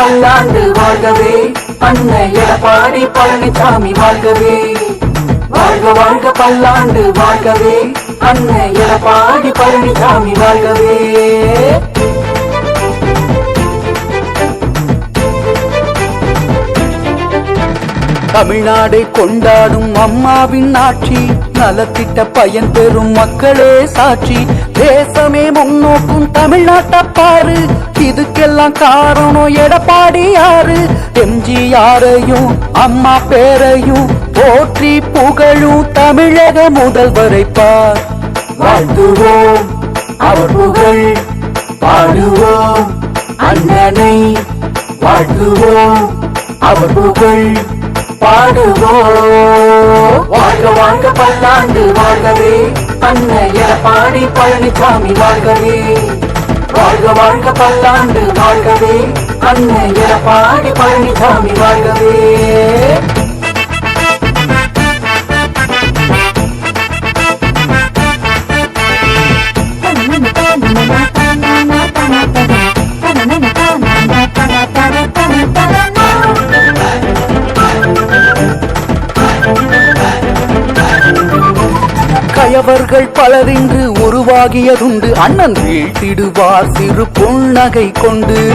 பல்லாண்டு வாழ்கவே. அன்னை எடப்பாடி பழனிசாமி வாழ்கவே. வாழ்க வாழ்க பல்லாண்டு வாழ்கவே. அன்னை எடப்பாடி பழனிசாமி வாழ்கவே. தமிழ்நாடை கொண்டாடும் அம்மாவின் ஆட்சி. நலத்திட்ட பயன் பெறும் மக்களே சாட்சி. தேசமே முன்னோக்கும் தமிழ்நாட்டை பாரு. இதுக்கெல்லாம் காரணம் எடப்பாடி யாரு? எம்ஜிஆரையும் அம்மா பேரையும் போற்றி புகழும் தமிழக முதல்வரை பார். வாழ்த்துவோம் அவர் புகழ். பாடுவோம் அண்ணனை. வாழ்த்துவோம் அவர் புகழ். பாடுவோம். வாழ்க வாழ்க பல்லாண்டு வாழ்கவே. அன்னை பாடி பழனிசாமி வாழ்கவே. வாழ்க வாழ்க பல்லாண்டு வாழ்கவே. அன்னை பாடி பழனிசாமி வாழ்கவே. கயவர்கள் பலரின்று உருவாகியதுண்டு. அண்ணன் வீழ்த்திடுவார் சிறு புன்னகை கொண்டு.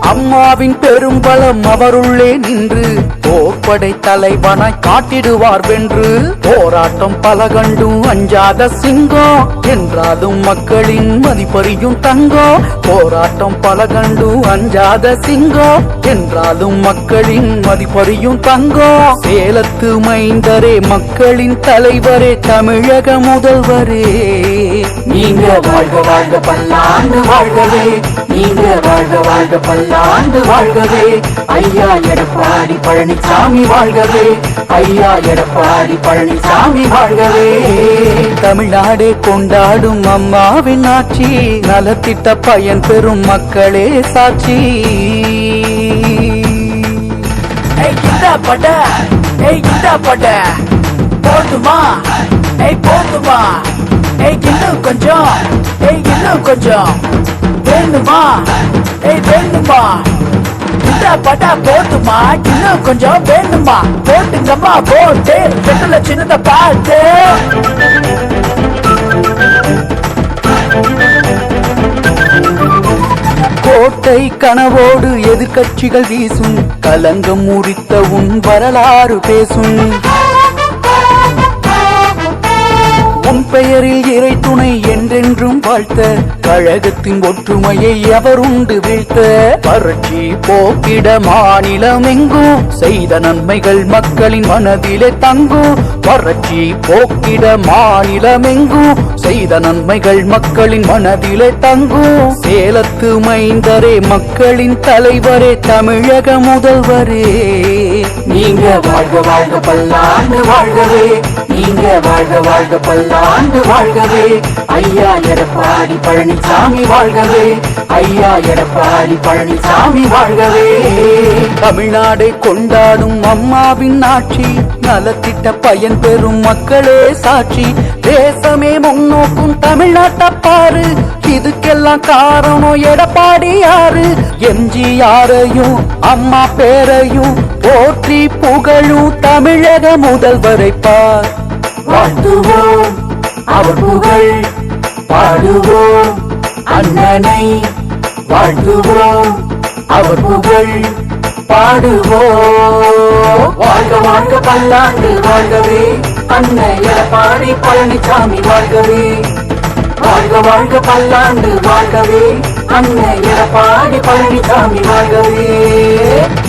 அம்மாவின் பெரும்பலம் அவருள்ளே நின்று. போர்ப்படை தலைவனாய் காட்டிடுவார் வென்று. போராட்டம் பல கண்டும் அஞ்சாத சிங்கம். என்றாலும் மக்களின் மதிப்பறியும் தங்கம். போராட்டம் பல கண்டும் அஞ்சாத சிங்கம். என்றாலும் மக்களின் மதிப்பறியும் தங்கம். சேலத்து மைந்தரே மக்களின் தலைவரே தமிழக முதல்வரே. நீங்க வாழ்க வாழ்க பல்லாண்டு வாழ்கவே. நீங்க வாழ்க வாழ்க பல்லாண்டு வாழ்கவே. ஐயா எடப்பாடி பழனிசாமி வாழ்கவே. ஐயா எடப்பாடி பழனிசாமி வாழ்கவே. தமிழ்நாடே கொண்டாடும் அம்மாவின் ஆட்சி நலத்திட்ட பயன் பெறும் மக்களே சாட்சி. ஏய் ஏய் இந்த பட போதுமா ஏய் போதுமா ஏய் இன்னும் கொஞ்சம். ஏய் இன்னும் கொஞ்சம். வேணுமா ஏய் வேணுமா இந்த பட போதுமா இன்னும் கொஞ்சம் வேணுமா? போட்டுங்கம்மா போட்டு. பெட்டுல சின்னத பார்த்து. கோட்டை கனவோடு எதிர்க்கட்சிகள் வீசும். கலங்கம் முறித்த உன் வரலாறு பேசும். உன் பெயர் என்றென்றும் வாழ்த்த கழகத்தின் ஒற்றுமையை எவருண்டு வீழ்த்த. வறட்சி போக்கிட மாநிலம் எங்கும் செய்த நன்மைகள் மக்களின் மனதிலே தங்கும் வறட்சி போக்கிட மாநிலம் எங்கும் செய்த நன்மைகள் மக்களின் மனதிலே தங்கும் சேலத்து மைந்தரே மக்களின் தலைவரே தமிழக முதல்வரே. நீங்க வாழ்க வாழ்க பல்லாண்டு வாழ்கவே. நீங்க வாழ்க வாழ்க பல்லாண்டு வாழ்கவே. ஐயா எடப்பாடி பழனிசாமி வாழ்கவே. ஐயா எடப்பாடி பழனிசாமி வாழ்கவே. தமிழ்நாடு கொண்டாடும் அம்மாவின் ஆட்சி நலத்திட்ட பயன் பெறும் மக்களே சாட்சி. தேசமே முன்னோக்கும் தமிழ்நாட்டப்பாரு இதுக்கெல்லாம் காரணம் எடப்பாடி யாரு எம்ஜிஆரையும் அம்மா பேரையும் போற்றி புகழும் தமிழக முதல்வரை பார். வாழ்த்துவோம் அவர் புகழ். பாடுவோம் அண்ணனை வாழ்த்துவோம் அவர் புகழ். பாடுவோம். வாழ்க வாழ்க பல்லாண்டு வாழ்கவே. அன்னை எடப்பாடி பழனிசாமி வாழ்கவே. வாழ்க பல்லாண்டு வாழ்கவே. அன்னை எடப்பாடி பழனிசாமி வாழ்கவே.